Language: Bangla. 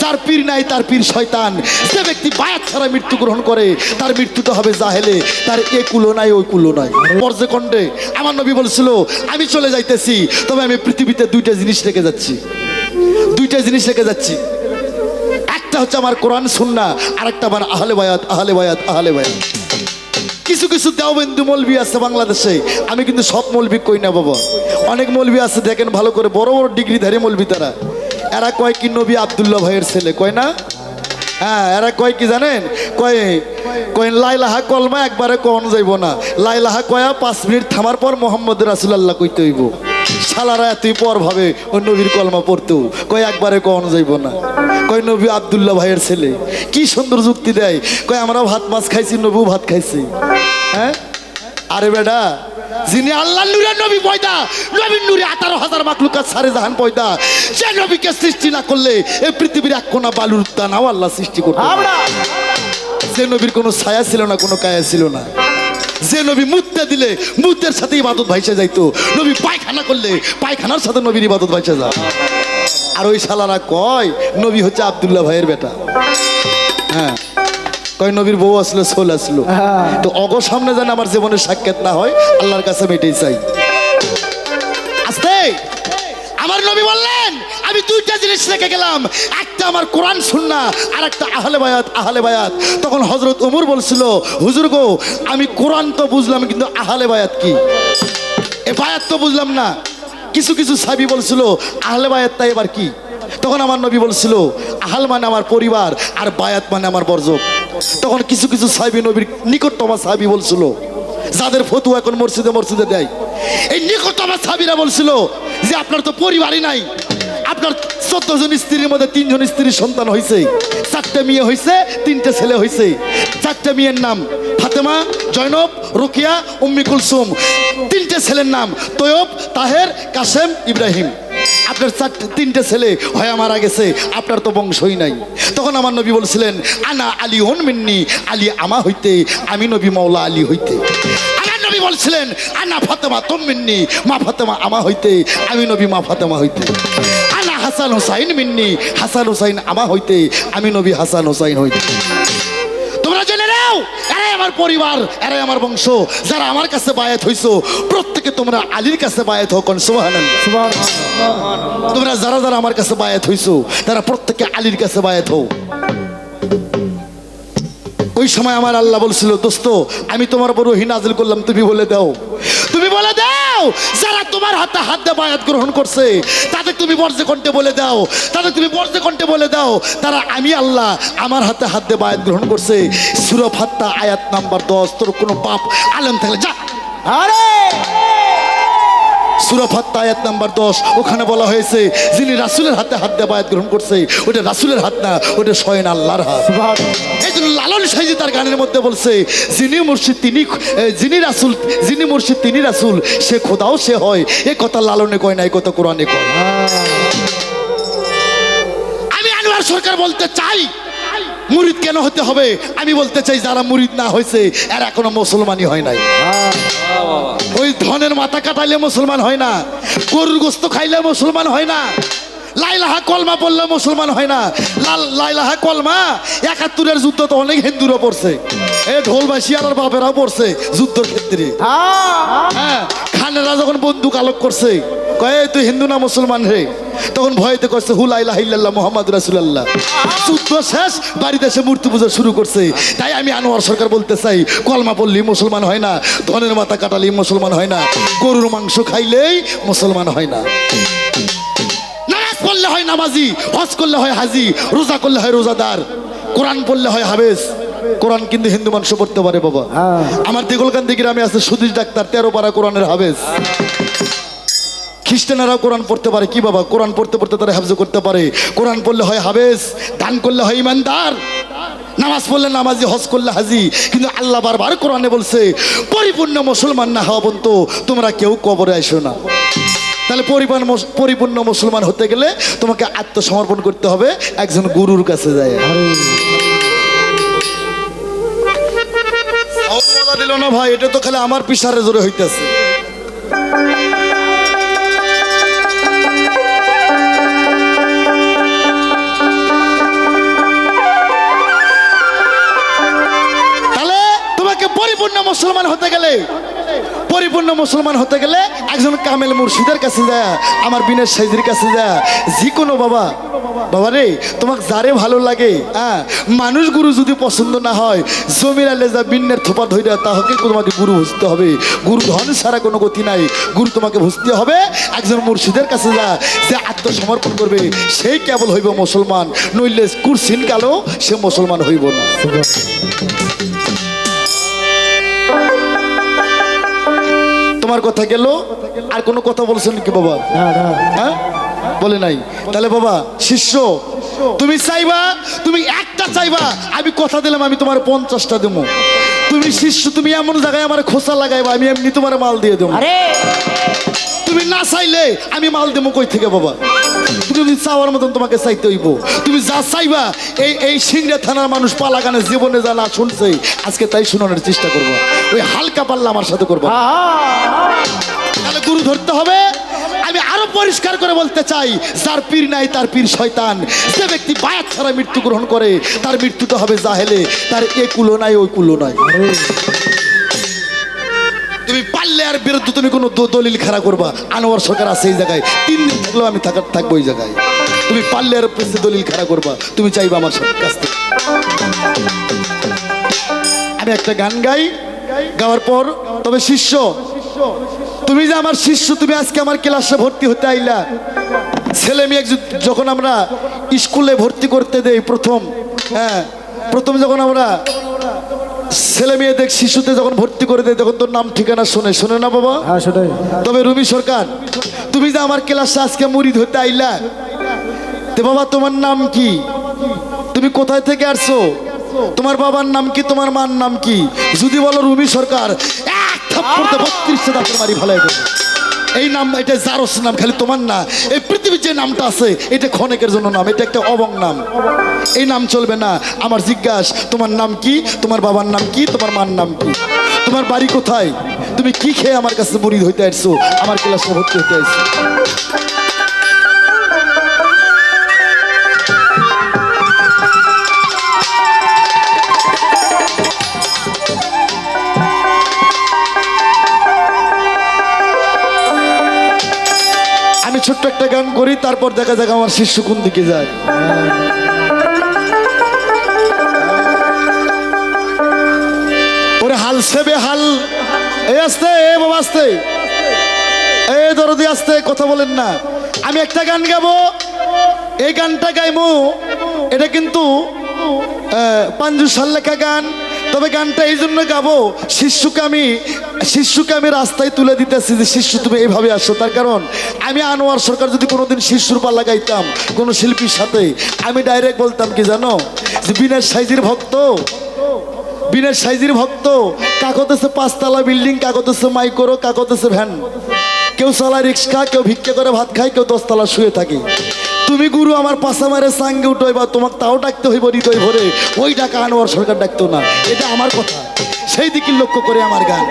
যার পীর নাই, তার পীর শয়তান। সে ব্যক্তি বায়াত ছাড়া মৃত্যু গ্রহণ করে, তার মৃত্যুটা হবে জাহেলে। তার এ কুলো নাই, ওই কুলো নাই। পর্যকণ্ডে আমার নবী বলছিল, আমি চলে যাইতেছি, তবে আমি পৃথিবীতে দুইটা জিনিস রেখে যাচ্ছি। দুইটা জিনিস রেখে যাচ্ছি। একটা হচ্ছে আমার কোরআন সুন্না আর একটা আমার আহলে বায়াত আহলে বায়াত আহলে বায়াত। কিছু কিছু দেওবন্দু মলবি আছে বাংলাদেশে। আমি কিন্তু সব মলবি কই না, বাবা? অনেক মলবি আছে, দেখেন ভালো করে, বড় বড় ডিগ্রিধারী মলবি তারা। এরা কয় কি নবী আবদুল্লাহ ভাইয়ের ছেলে, কয় না? হ্যাঁ এরা কয় কি জানেন? কয় কয়, লাইলাহা কলমা একবারে কন যাইব না। লাইলাহা কয়া পাঁচ মিনিট থামার পর মোহাম্মদ রাসুলাল্লাহ কইতে হইব। সালারা এতই পর ভাবে ওই নবীর কলমা পড়তেও, কয়, একবারে কন যাইব না। কয়, নবী আবদুল্লাহ ভাইয়ের ছেলে, কি সুন্দর যুক্তি দেয়। কয়, আমরা ভাত মাছ খাইছি নবু ভাত খাইছি। হ্যাঁ? আরে বেডা যিনি আল্লাহ নূরের নবী পয়দা নবীর নূরে আঠারো হাজার মাকলুকাত সারে জাহান পয়দা। সে নবীকে সৃষ্টি না করলে এই পৃথিবীর এক কোনা বালুর দানাও আল্লাহ সৃষ্টি করতে। যে নবীর কোনো ছায়া ছিল না কোনো কায়া ছিল না। যে নবী মুততে দিলে মুতের সাথে ইবাদত ভাইসে যাইতো। নবী পায়খানা করলে পায়খানার সাথে নবীর ইবাদত ভাইসে যা আর ওই শালারা কয় নবী হচ্ছে আবদুল্লাহ ভাইয়ের বেটা। হ্যাঁ। কয় নবীর বউ আসলো সোল আসলো। তো অগ সামনে যেন আমার জীবনের সাক্ষাৎ না হয় আল্লাহর কাছে মেটেই চাই। আস্তে আমার নবী বললেন আমি দুইটা জিনিস রেখে গেলাম। একটা আমার কোরআন শুননা আর একটা আহলে বায়াত আহলে বায়াত। তখন হজরত উমর বলছিল হুজুর গো আমি কোরআন তো বুঝলাম কিন্তু আহলে বায়াত কি? এ বায়াত তো বুঝলাম না। কিছু কিছু সাবি বলছিল আহলে বায়াত তাই এবার কি? তখন আমার নবী বলছিল আহাল মানে আমার পরিবার আর বায়াত মানে আমার বর্জক। তখন কিছু কিছু সাহাবি নবীর নিকটতম সাহাবি বলছিল, যাদের ফতু এখন মসজিদে মসজিদে দেয়। এই নিকটতম সাহাবিরা বলছিল যে, আপনার তো পরিবারই নাই। আপনার চোদ্দ জন স্ত্রীর মধ্যে তিনজন স্ত্রীর সন্তান হয়েছে চারটে মেয়ে হয়েছে তিনটে ছেলে হয়েছে চারটে মেয়ের নাম ফাতেমা, জয়নব, রুকিয়া, উম্মি কুলসুম। তিনটে ছেলের নাম তৈয়ব, তাহের, কাসেম, ইব্রাহিম। আপনার চারটে তিনটে ছেলে হয়ে মারা গেছে আপনার তো বংশই নাই। তখন আমার নবী বলছিলেন, আনা আলী হন মিন্নি, আলী আমা হইতে, আমি নবী মাওলা আলী হইতে। আমার নবী বলছিলেন, আনা ফাতেমা তোম মিন্নি, মা ফাতেমা আমা হইতে, আমি নবী মা ফাতেমা হইতে। আনা হাসান হোসাইন মিন্নি, হাসান হোসাইন আমা হইতে, আমি নবী হাসান হোসাইন হইতে। তোমরা জেনে নাও আমার পরিবার এরাই আমার বংশ। যারা আমার কাছে বায়াত হইছো প্রত্যেকে তোমরা আলীর কাছে বায়াত হোক সুবহানাল্লাহ। তোমরা যারা যারা আমার কাছে বায়াত হইছো তারা প্রত্যেকে আলীর কাছে বায়াত হও। ওই সময় আমার আল্লাহ বলছিল দোস্ত আমি তোমার বড় হিনাজিল করলাম তুমি বলে দাও। তুমি দাও। যারা তোমার হাতে হাত দিয়ে বায়াত গ্রহণ করছে, তাদের তুমি বর্জে কণ্ঠে বলে দাও। তাদের তুমি বর্জে কণ্ঠে বলে দাও, তারা আমি আল্লাহ আমার হাতে হাত দিয়ে বায়াত গ্রহণ করছে। সুরফ হাত্তা আয়াত নাম্বার দশ, তোর কোনো পাপ আলম থাকলে যা। আরে! সুরফাত্তা আয়াত নাম্বার দশ ওখানে বলা হয়েছে যিনি রাসুলের হাতে হাত দিয়ে বায়াত গ্রহণ করছে ওটা রাসুলের হাত না ওটা স্বয়ং আল্লাহর হাত। এই জন্য লালন সাইজি তার গানের মধ্যে বলছে যিনি মুর্শিদ তিনি যিনি রাসুল যিনি মুর্শিদ তিনি রাসুল সে খোদাও সে হয়। এ কথা লালনে কয় না এ কথা কোরআনে কয়। আমি আনোয়ার সরকার বলতে চাই মুরিদ কেন হতে হবে? আমি বলতে চাই যারা মুরিদ না হয়েছে আর এখনও মুসলমানই হয় নাই। ওই ধনের মাথা কাটাইলে মুসলমান হয় না গরুর গোস্ত খাইলে মুসলমান হয় না। লাইলাহা কলমা পড়লে মুসলমান হয় না। লাল, লাইলাহা কলমা, একাত্তরের যুদ্ধ তো অনেক হিন্দুরা পড়ছে। এ ঢোলবাসী আর বাপেরাও পড়ছে যুদ্ধের ক্ষেত্রে হ্যাঁ খানেরা যখন বন্দুক আলোক করছে, কয়ে তুই হিন্দু না মুসলমান রে? তখন ভয়তে করছে হুলাইলাহ ইল্লাল্লাহ মোহাম্মদ রাসুলাল্লাহ। যুদ্ধ শেষ, বাড়িতে এসে মূর্তি পূজা শুরু করছে। তাই আমি আনোয়ার সরকার বলতে চাই, কলমা পড়লেই মুসলমান হয় না, ধনের মাথা কাটালেই মুসলমান হয় না, গরুর মাংস খাইলেই মুসলমান হয় না। পড়লে হয় নামাজি হজ করলে হয় হাজি রোজা করলে হয় রোজাদার কোরআন পড়লে হয় হাবেজ কোরআন কিন্তু হিন্দু মানুষ পড়তে পারে বাবা। হ্যাঁ। আমার দেগলকান্দি গ্রামে আছে সুদীশ ডাক্তার তেরো পারা কোরআনের হাবেজ খ্রিস্টানেরাও কোরআন পড়তে পারে কি বাবা? কোরআন পড়তে পড়তে তারা হাফজ করতে পারে। কোরআন পড়লে হয় হাবেজ দান করলে হয় ইমানদার। নামাজ পড়লে নামাজি হজ করলে হাজি। কিন্তু আল্লাহ বারবার কোরআনে বলছে পরিপূর্ণ মুসলমান না হওয়া পর্যন্ত তোমরা কেউ কবরে আসো না। তাহলে পরিপূর্ণ পরিপূর্ণ মুসলমান হতে গেলে তোমাকে আত্মসমর্পণ করতে হবে, একজন গুরুর কাছে যায়। দিল না ভাই, এটা তো খালি আমার পিসারে জোরে হইতেছে। পরিপূর্ণ মুসলমান হতে গেলে পরিপূর্ণ মুসলমান হতে গেলে একজন কামেল মুর্শিদের কাছে যায় আমার বিনের সাইজের কাছে যায় যে কোনো বাবা বাবা রে, তোমাকে যারে ভালো লাগে হ্যাঁ মানুষ গুরু যদি পছন্দ না হয়, জমির আলে যা বিন্নের থোপা ধৈরা তাহলে তোমাকে গুরু বুঝতে হবে। গুরু ধন ছাড়া কোনো গতি নাই। গুরু তোমাকে বুঝতে হবে, একজন মুর্শিদের কাছে যা যে আত্মসমর্পণ করবে সেই কেবল হইব মুসলমান, নইলে কুরসিন কালো সে মুসলমান হইব না। তোমার কথা গেল? আর কোনো কথা বলছেন কি বাবা? হ্যাঁ? বলে নাই। তাহলে বাবা শিষ্য তুমি চাইবা তুমি একটা চাইবা আমি কথা দিলাম আমি তোমার পঞ্চাশটা দেবো তুমি শিষ্য তুমি এমন জায়গায় আমার খোসা লাগাইবা আমি এমনি তোমার মাল দিয়ে দেবো তুমি না চাইলে আমি মাল দেবো কই থেকে বাবা? তুমি চাওয়ার মতন তোমাকে চাইতে হইব। তুমি যা চাইবা এই এই সিংড়া থানার মানুষ পালা গানে জীবনে যা না শুনছে আজকে তাই শোনানোর চেষ্টা করব। ওই হালকা পাল্লা আমার সাথে করব। তাহলে গুরু ধরতে হবে। আমি আরও পরিষ্কার করে বলতে চাই যার পীর নাই তার পীর শয়তান। যে ব্যক্তি বায়াত ছাড়া মৃত্যু গ্রহণ করে তার মৃত্যুটা হবে জাহেলে। তার এ কুলো নাই ওই কুলো নাই। আর বিরুদ্ধে তুমি কোনো দলিল খাড়া করবা। আনোয়ার সরকার আছে এই জায়গায়। তিন দিন থাকলেও আমি থাকার থাকব ওই জায়গায়। তুমি পারলে আর পেছনে দলিল খাড়া করবা। তুমি চাইবা আমার কাছ থেকে। আমি একটা গান গাই। গাওয়ার পর, তবে শিষ্য, তুমি যে আমার শিষ্য, তুমি আজকে আমার ক্লাসে ভর্তি হতে আইলা। ছেলে মেয়ে যখন আমরা স্কুলে ভর্তি করতে দেই প্রথম হ্যাঁ প্রথম যখন আমরা ছেলে মেয়ে দেখ শিশুতে যখন ভর্তি করে দেয় তখন তোর নাম ঠিকানা শোনে। শোনে না বাবা? হ্যাঁ সেটাই তবে রুমি সরকার তুমি যে আমার ক্লাসে আজকে মুড়ি ধরতে আইলা তে বাবা তোমার নাম কি? তুমি কোথায় থেকে আসছো? তোমার বাবার নাম কি তোমার মার নাম কি? যদি বলো রুমি সরকার এক থাপ্পড়তে বত্রিশটা দাঁতের মারি ভালো এই নাম, এটা জারস নাম, খালি তোমার না। এই পৃথিবীর যে নামটা আছে, এটা ক্ষণেকের জন্য নাম, এটা একটা অবং নাম। এই নাম চলবে না। আমার জিজ্ঞাস, তোমার নাম কি? তোমার বাবার নাম কি? তোমার মার নাম কি? তোমার বাড়ি কোথায়? তুমি কি খেয়ে আমার কাছে মরিদ হইতে আসছো? আমার ক্লাসে ভর্তি হইতে আসছো। ছোট্ট একটা গান করি, তারপর দেখা যাক আমার শিষ্য কোন দিকে যায়। ওরে হাল সেবে হাল, এই আসতে, এ বাবা আসতে, এ দরদি আসতে, কথা বলেন না। আমি একটা গান গাবো, এই গানটা গাইমু, এটা কিন্তু পাঞ্জু সাল লেখা গান। তবে গানটা এই জন্য গাবো শিশুকে আমি শিশুকে আমি রাস্তায় তুলে দিতেছি যে শিশু তুমি এইভাবে আসো। তার কারণ, আমি আনোয়ার সরকার যদি কোনোদিন শিশুর পাল্লা গাইতাম, কোনো শিল্পীর সাথে, আমি ডাইরেক্ট বলতাম কি জানো? যে বিনাশ সাইজির ভক্ত, বিনের সাইজির ভক্ত কাকতেছে পাঁচতলা বিল্ডিং কাকতেছে মাইক্রো কাকতেছে ভ্যান। কেউ সালা রিক্সা, কেউ ভিক্ষে করে ভাত খায়, কেউ দশতলা শুয়ে থাকে। তুমি গুরু, আমার পাশা মারে সাঙ্গে উঠো বা তোমাকে তাও ডাকতে হইব হৃদয় ভরে। ওই ডাকা আনোয়ার সরকার ডাকতো না, এটা আমার কথা। সেই দিকে লক্ষ্য করে আমার গান।